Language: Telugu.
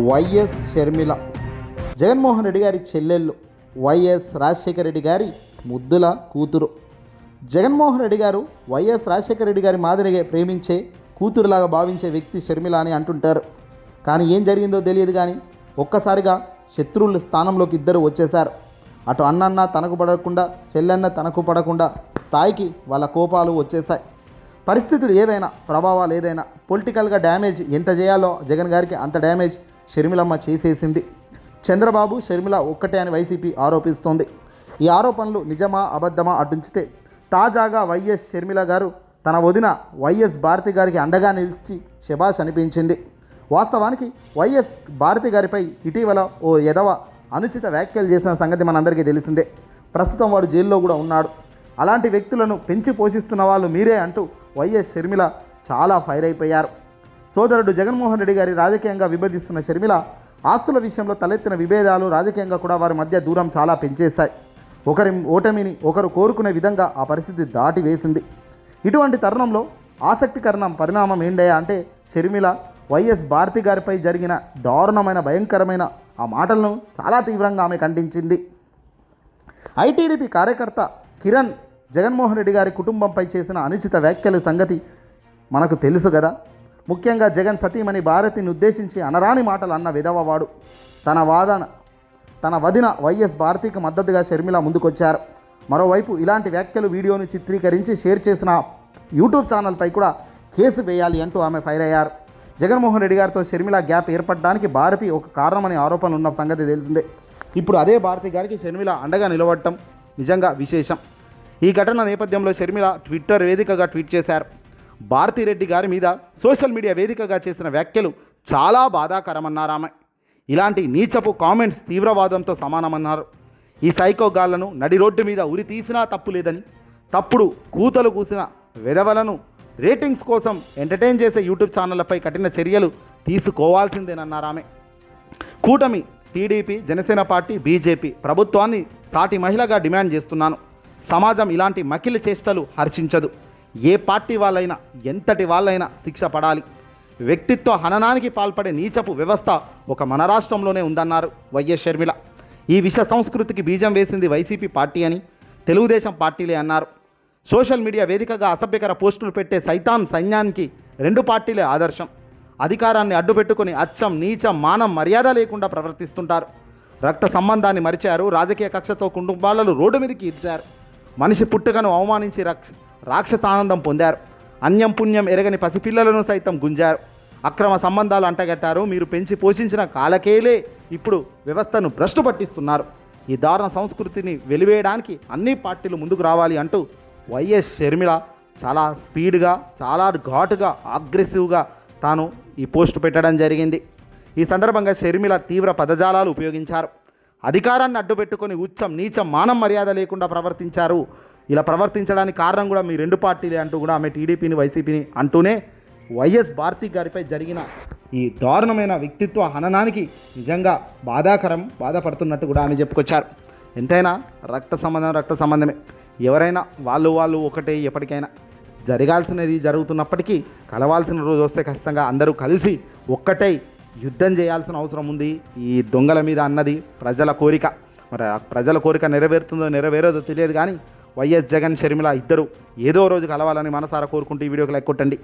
వైఎస్ షర్మిల. జగన్మోహన్ రెడ్డి గారి చెల్లెళ్ళు వైఎస్ రాజశేఖర రెడ్డి గారి ముద్దుల కూతురు. జగన్మోహన్ రెడ్డి గారు వైఎస్ రాజశేఖర రెడ్డి గారి మాదిరిగా ప్రేమించే కూతురులాగా భావించే వ్యక్తి షర్మిల అని అంటుంటారు. కానీ ఏం జరిగిందో తెలియదు కానీ ఒక్కసారిగా శత్రువుల స్థానంలోకి ఇద్దరు వచ్చేశారు. అటు అన్నన్న తనకు పడకుండా చెల్లెన్న తనకు పడకుండా స్థాయికి వాళ్ళ కోపాలు వచ్చేసాయి పరిస్థితులు ఏవైనా ప్రభావాలు ఏదైనా పొలిటికల్గా డ్యామేజ్ ఎంత చేయాలో జగన్ గారికి అంత డ్యామేజ్ షర్మిలమ్మ చేసేసింది. చంద్రబాబు షర్మిల ఒక్కటే అని వైసీపీ ఆరోపిస్తోంది. ఈ ఆరోపణలు నిజమా అబద్ధమా అటుంచితే తాజాగా వైఎస్ షర్మిల గారు తన వదిన వైఎస్ భారతి గారికి అండగా నిలిచి శభాష్ అనిపించింది. వాస్తవానికి వైఎస్ భారతి గారిపై ఇటీవల ఓ ఎదవ అనుచిత వ్యాఖ్యలు చేసిన సంగతి మనందరికీ తెలిసిందే. ప్రస్తుతం వాడు జైల్లో కూడా ఉన్నాడు. అలాంటి వ్యక్తులను పెంచి పోషిస్తున్న వాళ్ళు మీరే అంటూ వైఎస్ షర్మిల చాలా ఫైర్ అయిపోయారు. సోదరుడు జగన్మోహన్ రెడ్డి గారి రాజకీయంగా విభజిస్తున్న షర్మిల ఆస్తుల విషయంలో తలెత్తిన విభేదాలు రాజకీయంగా కూడా వారి మధ్య దూరం చాలా పెంచేశాయి. ఒకరి ఓటమిని ఒకరు కోరుకునే విధంగా ఆ పరిస్థితి దాటి వేసింది ఇటువంటి తరుణంలో ఆసక్తికరణం పరిణామం ఏంటయ్యా అంటే షర్మిల వైఎస్ భారతి గారిపై జరిగిన దారుణమైన భయంకరమైన ఆ మాటలను చాలా తీవ్రంగా ఆమె ఖండించింది. ఐటీడీపీ కార్యకర్త కిరణ్ జగన్మోహన్ రెడ్డి గారి కుటుంబంపై చేసిన అనుచిత వ్యాఖ్యల సంగతి మనకు తెలుసు కదా. ముఖ్యంగా జగన్ సతీమణి భారతిని ఉద్దేశించి అనరాని మాటలు అన్న విధవవాడు తన వాదన తన వదిన వైఎస్ భారతికి మద్దతుగా షర్మిల ముందుకొచ్చారు. మరోవైపు ఇలాంటి వ్యాఖ్యలు వీడియోను చిత్రీకరించి షేర్ చేసిన యూట్యూబ్ ఛానల్పై కూడా కేసు వేయాలి అంటూ ఆమె ఫైర్ అయ్యారు. జగన్మోహన్ రెడ్డి గారితో షర్మిల గ్యాప్ ఏర్పడడానికి భారతి ఒక కారణమని ఆరోపణలు ఉన్న సంగతి తెలిసిందే. ఇప్పుడు అదే భారతి గారికి షర్మిల అండగా నిలబడటం నిజంగా విశేషం. ఈ ఘటన నేపథ్యంలో షర్మిల ట్విట్టర్ వేదికగా ట్వీట్ చేశారు. భారతిరెడ్డి గారి మీద సోషల్ మీడియా వేదికగా చేసిన వ్యాఖ్యలు చాలా బాధాకరమన్నారు ఆమె. ఇలాంటి నీచపు కామెంట్స్ తీవ్రవాదంతో సమానమన్నారు. ఈ సైకోగాళ్ళను నడి రోడ్డు మీద ఉరి తీసినా తప్పు లేదని తప్పుడు కూతలు కూసిన వెధవలను రేటింగ్స్ కోసం ఎంటర్టైన్ చేసే యూట్యూబ్ ఛానళ్ళపై కఠిన చర్యలు తీసుకోవాల్సిందేనన్నారు ఆమె. కూటమి టీడీపీ జనసేన పార్టీ బీజేపీ ప్రభుత్వాన్ని సాటి మహిళగా డిమాండ్ చేస్తున్నాను. సమాజం ఇలాంటి మకిలి చేష్టలు హర్షించదు. ఏ పార్టీ వాళ్ళైనా ఎంతటి వాళ్ళైనా శిక్ష పడాలి. వ్యక్తిత్వ హననానికి పాల్పడే నీచపు వ్యవస్థ ఒక మన రాష్ట్రంలోనే ఉందన్నారు వైఎస్ షర్మిల. ఈ విష సంస్కృతికి బీజం వేసింది వైసీపీ పార్టీ అని తెలుగుదేశం పార్టీలే అన్నారు. సోషల్ మీడియా వేదికగా అసభ్యకర పోస్టులు పెట్టే సైతాన్ సైన్యానికి రెండు పార్టీలే ఆదర్శం. అధికారాన్ని అడ్డుపెట్టుకుని అచ్చం నీచం మానం మర్యాద లేకుండా ప్రవర్తిస్తుంటారు. రక్త సంబంధాన్ని మరిచారు రాజకీయ కక్షతో కుటుంబాలను రోడ్డు మీదకి ఇచ్చారు మనిషి పుట్టుకను అవమానించి రక్ష రాక్షసానందం పొందారు. అన్యం పుణ్యం ఎరగని పసిపిల్లలను సైతం గుంజారు. అక్రమ సంబంధాలు అంటగట్టారు. మీరు పెంచి పోషించిన కాలకేలే ఇప్పుడు వ్యవస్థను భ్రష్టు పట్టిస్తున్నారు. ఈ దారుణ సంస్కృతిని వెలివేయడానికి అన్ని పార్టీలు ముందుకు రావాలి అంటూ వైఎస్ షర్మిల చాలా స్పీడ్గా చాలా ఘాటుగా అగ్రెసివ్గా తాను ఈ పోస్ట్ పెట్టడం జరిగింది. ఈ సందర్భంగా షర్మిల తీవ్ర పదజాలాలు ఉపయోగించారు. అధికారాన్ని అడ్డుపెట్టుకొని ఉచ్చం నీచం మానం మర్యాద లేకుండా ప్రవర్తించారు ఇలా ప్రవర్తించడానికి కారణం కూడా మీ రెండు పార్టీలే అంటూ కూడా ఆమె టీడీపీని వైసీపీని అంటూనే వైఎస్ భారతి గారిపై జరిగిన ఈ దారుణమైన వ్యక్తిత్వ హననానికి నిజంగా బాధాకరం బాధపడుతున్నట్టు కూడా ఆమె చెప్పుకొచ్చారు. ఎంతైనా రక్త సంబంధం రక్త సంబంధమే. ఎవరైనా వాళ్ళు వాళ్ళు ఒకటే ఎప్పటికైనా. జరగాల్సినది జరుగుతున్నప్పటికీ కలవాల్సిన రోజు వస్తే ఖచ్చితంగా అందరూ కలిసి ఒక్కటై యుద్ధం చేయాల్సిన అవసరం ఉంది. ఈ దొంగల మీద అన్నది ప్రజల కోరిక. మరి ప్రజల కోరిక నెరవేరుతుందో నెరవేరదో తెలియదు కానీ వైఎస్ జగన్ షర్మిల ఇద్దరు ఏదో రోజు కలవాలని మనసారా కోరుకుంటూ ఈ వీడియోకి లైక్ కొట్టండి.